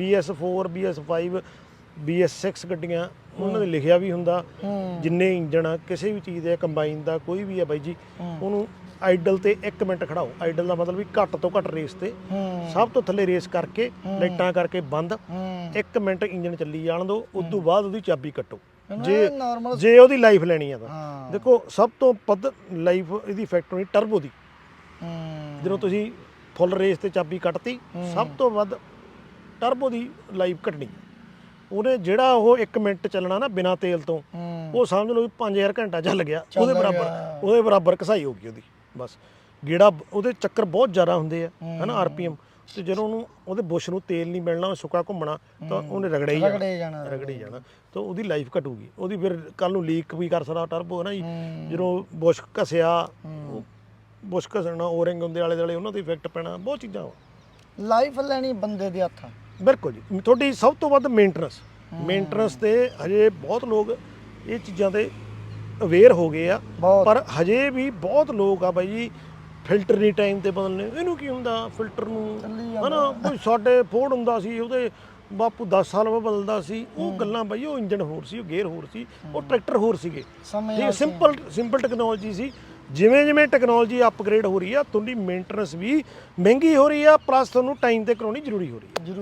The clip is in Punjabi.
BS4 BS5 BS6 ਗੱਡੀਆਂ ਉਹਨਾਂ ਦੇ ਲਿਖਿਆ ਵੀ ਹੁੰਦਾ। ਜਿੰਨੇ ਇੰਜਣ ਆ ਕਿਸੇ ਵੀ ਚੀਜ਼ ਦੇ ਕੰਬਾਈਨ ਦਾ ਕੋਈ ਵੀ ਹੈ ਬਾਈ ਜੀ ਉਹਨੂੰ ਆਈਡਲ ਤੇ 1 ਮਿੰਟ ਖੜਾਓ। ਆਈਡਲ ਦਾ ਮਤਲਬ ਵੀ ਘੱਟ ਤੋਂ ਘੱਟ ਰੇਸ ਤੇ। ਸਭ ਤੋਂ ਥੱਲੇ ਰੇਸ ਕਰਕੇ ਲਾਈਟਾਂ ਕਰਕੇ ਬੰਦ। 1 ਮਿੰਟ ਇੰਜਣ ਚੱਲੀ ਜਾਣ ਦਿਓ ਉਸ ਤੋਂ ਬਾਅਦ ਉਹਦੀ ਚਾਬੀ ਕੱਟੋ। ਜੇ ਜੇ ਉਹਦੀ ਲਾਈਫ ਲੈਣੀ ਆ ਤਾਂ। ਦੇਖੋ ਸਭ ਤੋਂ ਵੱਧ ਲਾਈਫ ਇਹਦੀ ਫੈਕਟਰੀ ਟਰਬੋ ਦੀ। ਜਦੋਂ ਤੁਸੀਂ ਫੁੱਲ ਰੇਸ ਤੇ ਚਾਬੀ ਕੱਟਤੀ ਸਭ ਤੋਂ ਵੱਧ ਟਰਬੋ ਦੀ ਲਾਈਫ ਘਟਣੀ। ਉਹਨੇ ਜਿਹੜਾ ਉਹ 1 ਮਿੰਟ ਚੱਲਣਾ ਨਾ ਬਿਨਾ ਤੇਲ ਤੋਂ ਹੂੰ। ਉਹ ਸਮਝ ਲਓ ਵੀ 5000 ਘੰਟਾ ਚੱਲ ਗਿਆ। ਉਹਦੇ। ਬਰਾਬਰ ਉਹਦੇ ਬਰਾਬਰ ਘਸਾਈ ਹੋ ਗਈ ਉਹਦੀ ਬਸ। ਗੇੜਾ ਉਹਦੇ ਚੱਕਰ ਬਹੁਤ ਜ਼ਿਆਦਾ ਹੁੰਦੇ ਆ ਹਨਾ ਆਰਪੀਐਮ ਤੇ ਜਦੋਂ ਉਹਨੂੰ ਉਹਦੇ ਬੁਸ਼ ਨੂੰ ਤੇਲ ਨਹੀਂ ਮਿਲਣਾ ਉਹ ਸੁੱਕਾ ਘੁੰਮਣਾ ਤਾਂ ਉਹਨੇ ਰਗੜੇ ਹੀ ਜਾਣਾ। ਰਗੜੇ ਜਾਣਾ ਰਗੜੇ ਹੀ ਜਾਣਾ। ਤਾਂ ਉਹਦੀ ਲਾਈਫ ਘਟੂਗੀ। ਉਹਦੀ ਫਿਰ ਕੱਲ ਨੂੰ ਲੀਕ ਵੀ ਕਰ ਸਕਦਾ ਟਰਬੋ ਨਾ ਜੀ। ਹੂੰ। ਜਦੋਂ ਬੁਸ਼ ਘਸਿਆ ਬੁਸ਼ ਘਸਣਾ ਓਰਿੰਗ ਹੁੰਦੇ ਆਲੇ ਦੁਆਲੇ ਉਹਨਾਂ ਤੇ ਇਫੈਕਟ ਪੈਣਾ ਬਹੁਤ ਚੀਜ਼ਾਂ ਲਾਈਫ ਲੈਣੀ ਬੰਦੇ ਦੇ ਹੱਥ। ਬਿਲਕੁਲ ਜੀ। ਤੁਹਾਡੀ ਸਭ ਤੋਂ ਵੱਧ ਮੇਨਟੇਨੈਂਸ ਮੇਨਟੇਨੈਂਸ ਤੇ ਹਜੇ ਬਹੁਤ ਲੋਕ ਇਹ ਚੀਜ਼ਾਂ ਤੇ ਅਵੇਅਰ ਹੋ ਗਏ ਆ। ਪਰ ਹਜੇ ਵੀ ਬਹੁਤ ਲੋਕ ਆ ਬਾਈ ਜੀ ਫਿਲਟਰ ਨਹੀਂ ਟਾਈਮ ਤੇ ਬਦਲਨੇ। ਇਹਨੂੰ ਕੀ ਹੁੰਦਾ ਫਿਲਟਰ ਨੂੰ ਹਨਾ ਕੋਈ ਸਾਡੇ ਫੋਰਡ ਹੁੰਦਾ ਸੀ ਉਹਦੇ ਬਾਪੂ 10 ਸਾਲ ਬਾਅਦ ਬਦਲਦਾ ਸੀ। ਉਹ ਗੱਲਾਂ ਬਾਈ ਉਹ ਇੰਜਨ ਹੋਰ ਸੀ ਉਹ ਗੇਅਰ ਹੋਰ ਸੀ ਉਹ ਟਰੈਕਟਰ ਹੋਰ ਸੀਗੇ। ਠੀਕ ਸਿੰਪਲ ਸਿੰਪਲ ਟੈਕਨੋਲੋਜੀ ਸੀ। ਜਿਵੇਂ ਜਿਵੇਂ ਟੈਕਨੋਲੋਜੀ ਅਪਗ੍ਰੇਡ ਹੋ ਰਹੀ ਆ ਤੁਹਾਡੀ ਮੇਨਟੇਨੈਂਸ ਵੀ ਮਹਿੰਗੀ ਹੋ ਰਹੀ ਆ ਪਲੱਸ ਤੁਹਾਨੂੰ ਟਾਈਮ ਤੇ ਕਰਾਉਣੀ ਜ਼ਰੂਰੀ ਹੋ ਰਹੀ ਜ਼ਰੂਰ